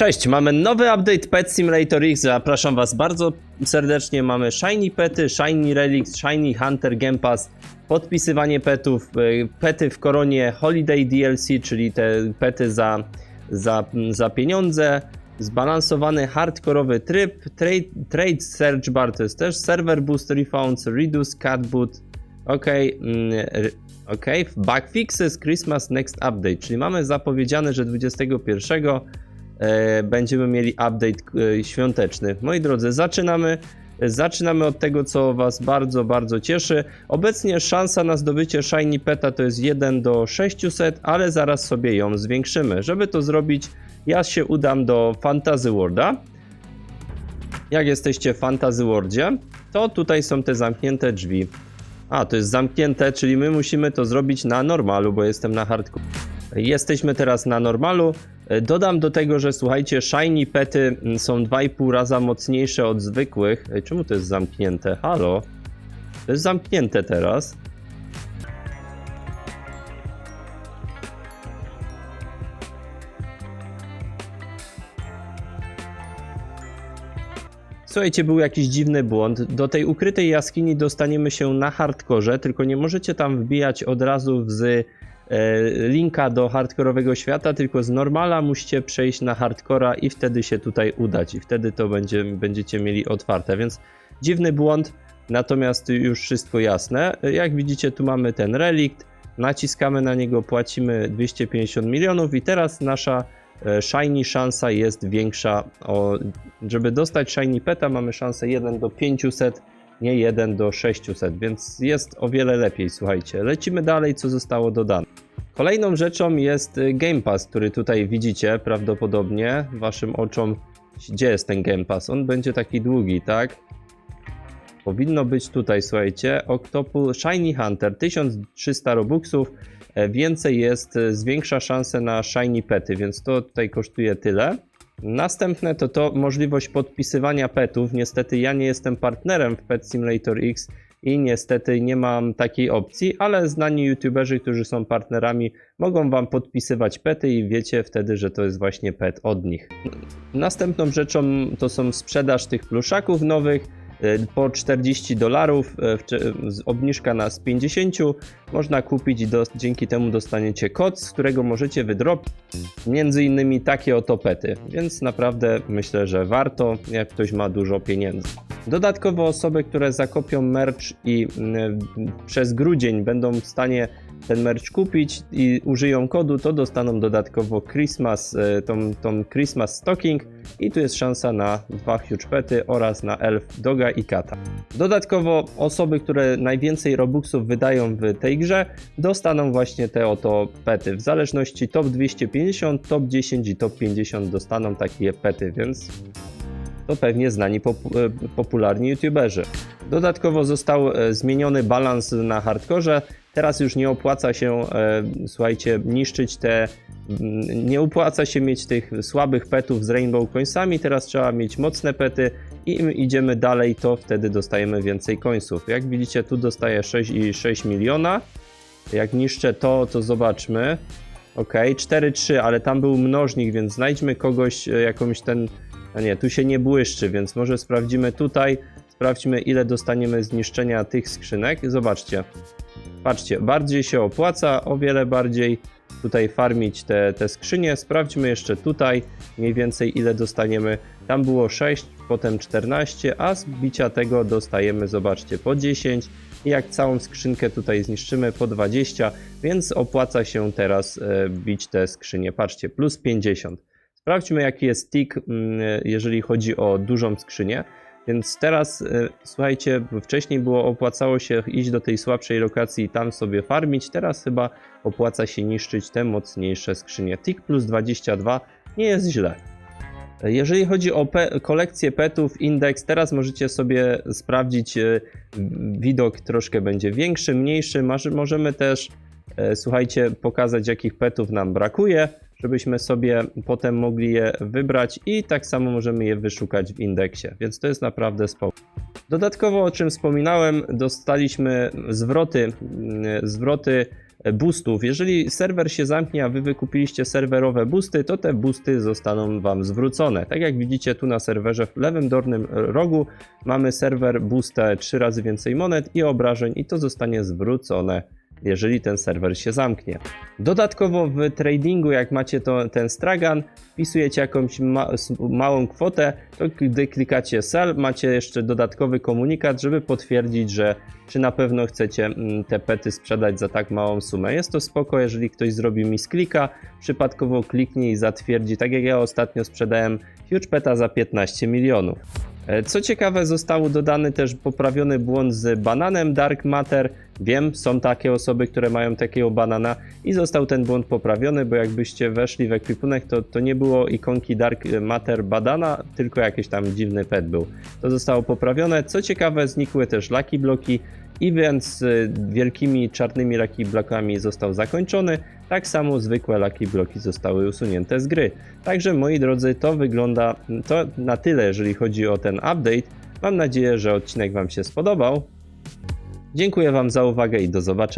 Cześć, mamy nowy update Pet Simulator X. Zapraszam Was bardzo serdecznie. Mamy Shiny Pety, Shiny Relics, Shiny Hunter Game Pass, podpisywanie petów, y, pety w koronie Holiday DLC, czyli te pety za, za, za pieniądze, zbalansowany hardkorowy tryb, trade, trade search bar to jest też server boost refunds, reduce cat boot, ok, mm, ok, bug fixes, Christmas next update, czyli mamy zapowiedziane, że 21 e, będziemy mieli update e, świąteczny. Moi drodzy, zaczynamy. Zaczynamy od tego, co Was bardzo, bardzo cieszy. Obecnie szansa na zdobycie Shiny Peta to jest 1 do 600, ale zaraz sobie ją zwiększymy. Żeby to zrobić, ja się udam do Fantasy Worlda. Jak jesteście w Fantasy Worldzie, to tutaj są te zamknięte drzwi. A, to jest zamknięte, czyli my musimy to zrobić na normalu, bo jestem na hardcore. Jesteśmy teraz na normalu. Dodam do tego, że słuchajcie, shiny pety mm, są 2,5 raza mocniejsze od zwykłych. Czemu to jest zamknięte? Halo? To jest zamknięte teraz. Słuchajcie, był jakiś dziwny błąd. Do tej ukrytej jaskini dostaniemy się na hardkorze, tylko nie możecie tam wbijać od razu z linka do hardkorowego świata, tylko z normala musicie przejść na hardcora i wtedy się tutaj udać. I wtedy to będzie, będziecie mieli otwarte, więc dziwny błąd, natomiast już wszystko jasne. Jak widzicie tu mamy ten relikt, naciskamy na niego, płacimy 250 milionów i teraz nasza e, shiny szansa jest większa, o, żeby dostać shiny peta mamy szansę 1 do 500, nie 1 do 600, więc jest o wiele lepiej, słuchajcie. Lecimy dalej, co zostało dodane. Kolejną rzeczą jest y, Game Pass, który tutaj widzicie prawdopodobnie waszym oczom. Gdzie jest ten Game Pass? On będzie taki długi, tak? Powinno być tutaj, słuchajcie. Octopus Shiny Hunter 1300 Robuxów. E, Więcej jest, e, zwiększa szanse na Shiny Pety, więc to tutaj kosztuje tyle. Następne to to możliwość podpisywania petów. Niestety ja nie jestem partnerem w Pet Simulator X i niestety nie mam takiej opcji, ale znani youtuberzy, którzy są partnerami, mogą wam podpisywać pety i wiecie wtedy, że to jest właśnie pet od nich. Następną rzeczą to są sprzedaż tych pluszaków nowych po 40 dolarów, z- obniżka na z 50 można kupić i do, dzięki temu dostaniecie kod, z którego możecie wydrobić między innymi takie oto pety, więc naprawdę myślę, że warto, jak ktoś ma dużo pieniędzy. Dodatkowo osoby, które zakopią merch i mm, przez grudzień będą w stanie ten merch kupić i użyją kodu, to dostaną dodatkowo Christmas, e, tą, tą Christmas Stocking i tu jest szansa na dwa huge pety oraz na elf, doga i kata. Dodatkowo osoby, które najwięcej robuxów wydają w tej grze, dostaną właśnie te oto pety. W zależności top 250, top 10 i top 50 dostaną takie pety, więc to pewnie znani pop- e, popularni youtuberzy. Dodatkowo został e, zmieniony balans na hardkorze. Teraz już nie opłaca się, e, słuchajcie, niszczyć te. mm, Nie opłaca się mieć tych słabych petów z Rainbow Coinsami. Teraz trzeba mieć mocne pety i im idziemy dalej, to wtedy dostajemy więcej coinsów. Jak widzicie, tu dostaję 6,6 miliona. Jak niszczę to, to zobaczmy. Ok, 4-3, ale tam był mnożnik, więc znajdźmy kogoś, e, jakąś ten. A nie, tu się nie błyszczy, więc może sprawdzimy tutaj. Sprawdźmy, ile dostaniemy zniszczenia tych skrzynek. Zobaczcie. Patrzcie, bardziej się opłaca, o wiele bardziej tutaj farmić te, te skrzynie. Sprawdźmy jeszcze tutaj mniej więcej ile dostaniemy. Tam było 6, potem 14, a z bicia tego dostajemy, zobaczcie, po 10. I jak całą skrzynkę tutaj zniszczymy, po 20, więc opłaca się teraz e, bić te skrzynie. Patrzcie, plus 50. Sprawdźmy jaki jest tick, mm, jeżeli chodzi o dużą skrzynię. Więc teraz, e, słuchajcie, wcześniej było opłacało się iść do tej słabszej lokacji i tam sobie farmić, teraz chyba opłaca się niszczyć te mocniejsze skrzynie. Tick plus 22 nie jest źle. Jeżeli chodzi o pe kolekcję petów, indeks, teraz możecie sobie sprawdzić, e, widok troszkę będzie większy, mniejszy. Możemy też, e, słuchajcie, pokazać jakich petów nam brakuje, żebyśmy sobie potem mogli je wybrać i tak samo możemy je wyszukać w indeksie, więc to jest naprawdę spoko. Dodatkowo, o czym wspominałem, dostaliśmy zwroty, mm, zwroty boostów. Jeżeli serwer się zamknie, a wy wykupiliście serwerowe boosty, to te boosty zostaną wam zwrócone. Tak jak widzicie tu na serwerze w lewym dolnym rogu mamy serwer boosta 3 razy więcej monet i obrażeń i to zostanie zwrócone jeżeli ten serwer się zamknie. Dodatkowo w tradingu, jak macie to, ten stragan, wpisujecie jakąś ma małą kwotę, to gdy klikacie sell, macie jeszcze dodatkowy komunikat, żeby potwierdzić, że czy na pewno chcecie mm, te pety sprzedać za tak małą sumę. Jest to spoko, jeżeli ktoś zrobi misklika, przypadkowo kliknie i zatwierdzi, tak jak ja ostatnio sprzedałem huge peta za 15 milionów. E, Co ciekawe, został dodany też poprawiony błąd z bananem Dark Matter. Wiem, są takie osoby, które mają takiego banana i został ten błąd poprawiony, bo jakbyście weszli w ekwipunek, to, to nie było ikonki Dark Matter badana, tylko jakiś tam dziwny pet był. To zostało poprawione. Co ciekawe, znikły też Lucky Bloki, event z y, wielkimi czarnymi Lucky Blokami został zakończony. Tak samo zwykłe Lucky Bloki zostały usunięte z gry. Także moi drodzy, to wygląda to na tyle, jeżeli chodzi o ten update. Mam nadzieję, że odcinek Wam się spodobał. Dziękuję Wam za uwagę i do zobaczenia.